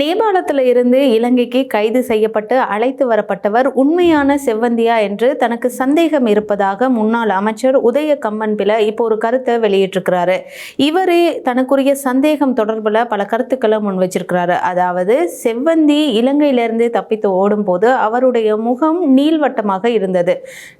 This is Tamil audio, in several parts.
நேபாளத்தில் இருந்து இலங்கைக்கு கைது செய்யப்பட்டு அழைத்து வரப்பட்டவர் உண்மையான செவ்வந்தியா என்று தனக்கு சந்தேகம் இருப்பதாக முன்னாள் அமைச்சர் உதய கம்மன் பில இப்போ ஒரு கருத்தை வெளியிட்டிருக்கிறாரு. இவரே தனக்குரிய சந்தேகம் தொடர்பில் பல கருத்துக்களை முன் வச்சிருக்கிறாரு. அதாவது செவ்வந்தி இலங்கையிலிருந்து தப்பித்து ஓடும்போது அவருடைய முகம் நீள்வட்டமாக இருந்தது.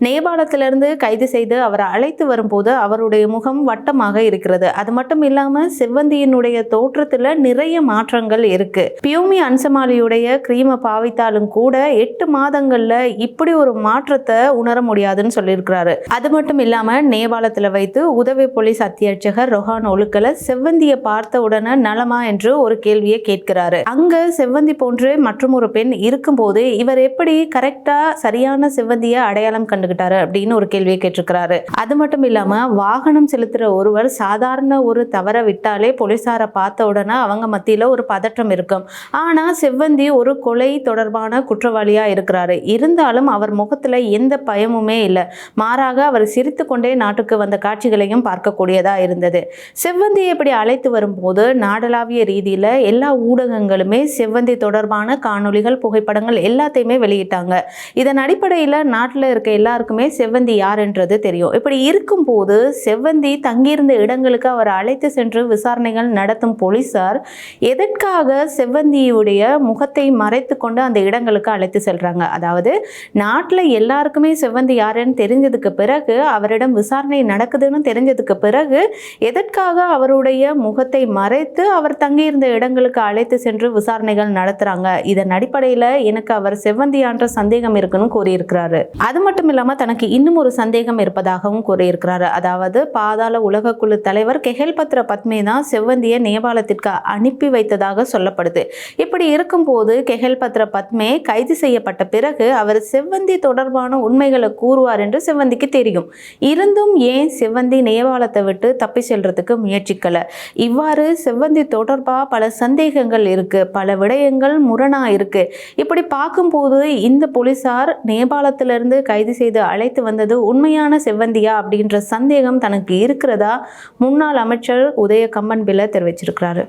நேபாளத்திலிருந்து கைது செய்து அவரை அழைத்து வரும்போது அவருடைய முகம் வட்டமாக இருக்கிறது. அது மட்டும் இல்லாமல் செவ்வந்தியினுடைய தோற்றத்தில் நிறைய மாற்றங்கள் இருக்குது பியூமி அன்சமாலியுடைய கிரீமை பாவித்தாலும் கூட எட்டு மாதங்கள்ல இப்படி ஒரு மாற்றத்தை உணர முடியாதுன்னு சொல்லியிருக்கிறாரு. அது மட்டும் இல்லாம நேபாளத்துல வைத்து உதவி போலீஸ் அத்தியட்சகர் ரொஹான் ஒழுக்கல செவ்வந்தியை பார்த்த உடனே நலமா என்று ஒரு கேள்வியை கேட்கிறாரு. அங்க செவ்வந்தி போன்று மற்றும் ஒரு பெண் இருக்கும்போது இவர் எப்படி கரெக்டா சரியான செவ்வந்தியை அடையாளம் கண்டுகிட்டாரு அப்படின்னு ஒரு கேள்வியை கேட்டிருக்கிறாரு. அது மட்டும் இல்லாம வாகனம் செலுத்துற ஒருவர் சாதாரண ஒரு தவற விட்டாலே போலீசாரை பார்த்த உடனே அவங்க மத்தியில ஒரு பதற்றம் இருக்கும். ஆனா செவ்வந்தி ஒரு கொலை தொடர்பான குற்றவாளியா இருக்கிறாரு. இருந்தாலும் அவர் முகத்துல எந்த பயமுமே இல்லை. மாறாக அவர் சிரித்து கொண்டே நாட்டுக்கு வந்த காட்சிகளையும் பார்க்கக்கூடியதா இருந்தது. செவ்வந்தியை இப்படி அழைத்து வரும்போது நாடளாவிய ரீதியில எல்லா ஊடகங்களுமே செவ்வந்தி தொடர்பான காணொளிகள் புகைப்படங்கள் எல்லாத்தையுமே வெளியிட்டாங்க. இதன் அடிப்படையில் நாட்டில் இருக்க எல்லாருக்குமே செவ்வந்தி யாருன்றது தெரியும். இப்படி இருக்கும்போது செவ்வந்தி தங்கியிருந்த இடங்களுக்கு அவர் அழைத்து சென்று விசாரணைகள் நடத்தும் போலீசார் எதற்காக செவ்வந்தி செவ்வந்தியுடைய முகத்தை மறைத்து கொண்டு அந்த இடங்களுக்கு அழைத்து செல்றாங்க. அதாவது நாட்டில் எல்லாருக்குமே செவ்வந்தி யாருன்னு தெரிஞ்சதுக்கு பிறகு அவரிடம் விசாரணை நடக்குதுன்னு தெரிஞ்சதுக்கு பிறகு எதற்காக அவருடைய முகத்தை மறைத்து அவர் தங்கியிருந்த இடங்களுக்கு அழைத்து சென்று விசாரணைகள் நடத்துறாங்க? இதன் அடிப்படையில் எனக்கு அவர் செவ்வந்தியான்ற சந்தேகம் இருக்குன்னு கூறியிருக்கிறாரு. அது மட்டும் இல்லாமல் தனக்கு இன்னும் ஒரு சந்தேகம் இருப்பதாகவும் கூறியிருக்கிறாரு. அதாவது பாதாள உலக குழு தலைவர் கெஹல் பத்ர பத்மே தான் செவ்வந்தியை நேபாளத்திற்கு அனுப்பி வைத்ததாக சொல்லப்படுது. இப்படி இருக்கும்போது கெஹல் பத்ர பத்மே கைது செய்யப்பட்ட பிறகு அவர் செவ்வந்தி தொடர்பான உண்மைகளை கூறுவார் என்று செவ்வந்திக்கு தெரியும். இருந்தும் ஏன் செவ்வந்தி நேபாளத்தை விட்டு தப்பி செல்றதுக்கு முயற்சிக்கல? இவ்வாறு செவ்வந்தி தொடர்பாக பல சந்தேகங்கள் இருக்கு பல விடயங்கள் முரணா இருக்கு. இப்படி பார்க்கும்போது இந்த போலீசார் நேபாளத்திலிருந்து கைது செய்து அழைத்து வந்தது உண்மையான செவ்வந்தியா அப்படின்ற சந்தேகம் தனக்கு இருக்கிறதா? முன்னாள் அமைச்சர் உதய கம்மன் தெரிவிச்சிருக்கிறாரு.